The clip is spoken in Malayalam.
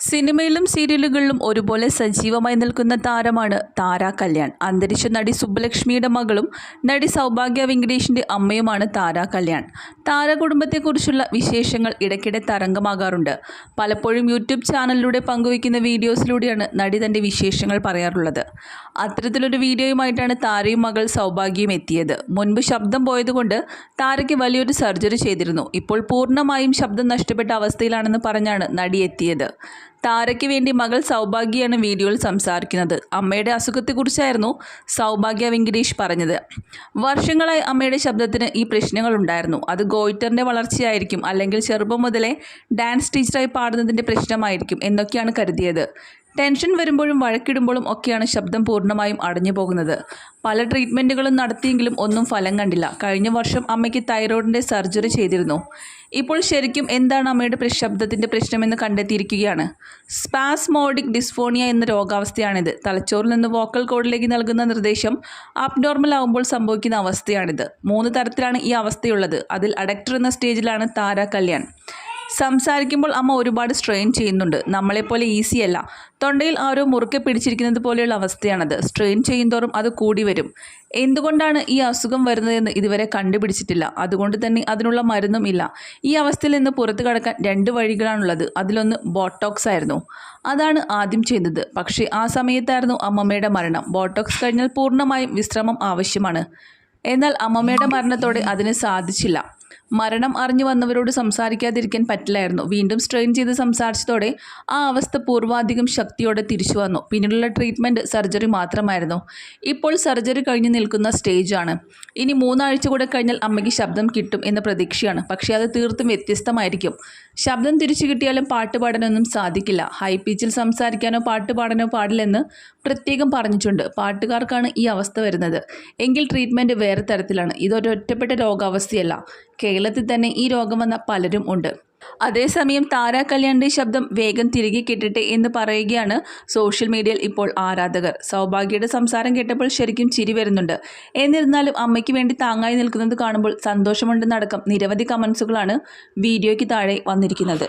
സിനിമയിലും സീരിയലുകളിലും ഒരുപോലെ സജീവമായി നിൽക്കുന്ന താരമാണ് താര കല്യാൺ. അന്തരിച്ച നടി സുബ്ബലക്ഷ്മിയുടെ മകളും നടി സൗഭാഗ്യ വെങ്കടേഷിന്റെ അമ്മയുമാണ് താര കല്യാൺ. താര കുടുംബത്തെക്കുറിച്ചുള്ള വിശേഷങ്ങൾ ഇടയ്ക്കിടെ തരംഗമാകാറുണ്ട്. പലപ്പോഴും യൂട്യൂബ് ചാനലിലൂടെ പങ്കുവയ്ക്കുന്ന വീഡിയോസിലൂടെയാണ് നടി തന്റെ വിശേഷങ്ങൾ പറയാറുള്ളത്. അത്തരത്തിലൊരു വീഡിയോയുമായിട്ടാണ് താരയും മകൾ സൗഭാഗ്യയും എത്തിയത്. മുൻപ് ശബ്ദം പോയതുകൊണ്ട് താരയ്ക്ക് വലിയൊരു സർജറി ചെയ്തിരുന്നു. ഇപ്പോൾ പൂർണമായും ശബ്ദം നഷ്ടപ്പെട്ട അവസ്ഥയിലാണെന്ന് പറഞ്ഞാണ് നടി എത്തിയത്. താരയ്ക്ക് വേണ്ടി മകൾ സൗഭാഗ്യയാണ് വീഡിയോയിൽ സംസാരിക്കുന്നത്. അമ്മയുടെ അസുഖത്തെക്കുറിച്ചായിരുന്നു സൗഭാഗ്യ വെങ്കിടേഷ് പറഞ്ഞത്. വർഷങ്ങളായി അമ്മയുടെ ശബ്ദത്തിന് ഈ പ്രശ്നങ്ങൾ ഉണ്ടായിരുന്നു അത് ഗോയിറ്ററിന്റെ വളർച്ചയായിരിക്കും അല്ലെങ്കിൽ ചെറുപ്പം മുതലേ ഡാൻസ് ടീച്ചറായി പാടുന്നതിന്റെ പ്രശ്നമായിരിക്കും എന്നൊക്കെയാണ് കരുതിയത്. ടെൻഷൻ വരുമ്പോഴും വഴക്കിടുമ്പോഴും ഒക്കെയാണ് ശബ്ദം പൂർണമായും അടഞ്ഞു പോകുന്നത്. പല ട്രീറ്റ്മെന്റുകളും നടത്തിയെങ്കിലും ഒന്നും ഫലം കണ്ടില്ല. കഴിഞ്ഞ വർഷം അമ്മയ്ക്ക് തൈറോയിഡിന്റെ സർജറി ചെയ്തിരുന്നു. ഇപ്പോൾ ശരിക്കും എന്താണ് അമ്മയുടെ ശബ്ദത്തിന്റെ പ്രശ്നമെന്ന് കണ്ടെത്തിയിരിക്കുകയാണ്. സ്പാസ്മോഡിക് ഡിസ്ഫോണിയ എന്ന രോഗാവസ്ഥയാണിത്. തലച്ചോറിൽ നിന്ന് വോക്കൽ കോഡിലേക്ക് നൽകുന്ന നിർദ്ദേശം അബ്നോർമൽ ആകുമ്പോൾ സംഭവിക്കുന്ന അവസ്ഥയാണിത്. മൂന്ന് തരത്തിലാണ് ഈ അവസ്ഥയുള്ളത്. അതിൽ അഡക്ടർ എന്ന സ്റ്റേജിലാണ് താര കല്യാൺ. സംസാരിക്കുമ്പോൾ അമ്മ ഒരുപാട് സ്ട്രെയിൻ ചെയ്യുന്നുണ്ട്. നമ്മളെപ്പോലെ ഈസി അല്ല. തൊണ്ടയിൽ ആരോ മുറുക്കെ പിടിച്ചിരിക്കുന്നത് പോലെയുള്ള അവസ്ഥയാണത്. സ്ട്രെയിൻ ചെയ്യുന്തോറും അത് കൂടി വരും. എന്തുകൊണ്ടാണ് ഈ അസുഖം വരുന്നതെന്ന് ഇതുവരെ കണ്ടുപിടിച്ചിട്ടില്ല. അതുകൊണ്ട് തന്നെ അതിനുള്ള മരുന്നും ഇല്ല. ഈ അവസ്ഥയിൽ നിന്ന് പുറത്തു കടക്കാൻ രണ്ട് വഴികളാണുള്ളത്. അതിലൊന്ന് ബോട്ടോക്സ് ആയിരുന്നു. അതാണ് ആദ്യം ചെയ്തത്. പക്ഷേ ആ സമയത്തായിരുന്നു അമ്മമ്മയുടെ മരണം. ബോട്ടോക്സ് കഴിഞ്ഞാൽ പൂർണമായും വിശ്രമം ആവശ്യമാണ്. എന്നാൽ അമ്മമ്മയുടെ മരണത്തോടെ അതിന് സാധിച്ചില്ല. മരണം അറിഞ്ഞു വന്നവരോട് സംസാരിക്കാതിരിക്കാൻ പറ്റില്ലായിരുന്നു. വീണ്ടും സ്ട്രെയിൻ ചെയ്ത് സംസാരിച്ചതോടെ ആ അവസ്ഥ പൂർവാധികം ശക്തിയോടെ തിരിച്ചു വന്നു. പിന്നീടുള്ള ട്രീറ്റ്മെന്റ് സർജറി മാത്രമായിരുന്നു. ഇപ്പോൾ സർജറി കഴിഞ്ഞ് നിൽക്കുന്ന സ്റ്റേജാണ് ഇനി മൂന്നാഴ്ച കൂടെ കഴിഞ്ഞാൽ അമ്മയ്ക്ക് ശബ്ദം കിട്ടും എന്ന പ്രതീക്ഷയാണ്. പക്ഷേ അത് തീർത്തും വ്യത്യസ്തമായിരിക്കും. ശബ്ദം തിരിച്ചു കിട്ടിയാലും പാട്ട് പാടാനൊന്നും സാധിക്കില്ല. ഹൈ പിച്ചിൽ സംസാരിക്കാനോ പാട്ട് പാടാനോ പാടില്ലെന്ന് പ്രത്യേകം പറഞ്ഞിട്ടുണ്ട് പാട്ടുകാർക്കാണ് ഈ അവസ്ഥ വരുന്നത്. എങ്കിൽ ട്രീറ്റ്മെന്റ് വേറെ തരത്തിലാണ്. ഇതൊരു ഒറ്റപ്പെട്ട രോഗാവസ്ഥയല്ല. കേരളത്തിൽ തന്നെ ഈ രോഗം വന്ന പലരും ഉണ്ട്. അതേസമയം താര കല്യാണിന്റെ ശബ്ദം വേഗം തിരികെ കിട്ടട്ടെ എന്ന് പറയുകയാണ് സോഷ്യൽ മീഡിയയിൽ ഇപ്പോൾ ആരാധകർ. സൗഭാഗ്യയുടെ സംസാരം കേട്ടപ്പോൾ ശരിക്കും ചിരി വരുന്നുണ്ട്. എന്നിരുന്നാലും അമ്മയ്ക്ക് വേണ്ടി താങ്ങായി നിൽക്കുന്നത് കാണുമ്പോൾ സന്തോഷമുണ്ടെന്നടക്കം നിരവധി കമൻസുകളാണ് വീഡിയോയ്ക്ക് താഴെ വന്നിരിക്കുന്നത്.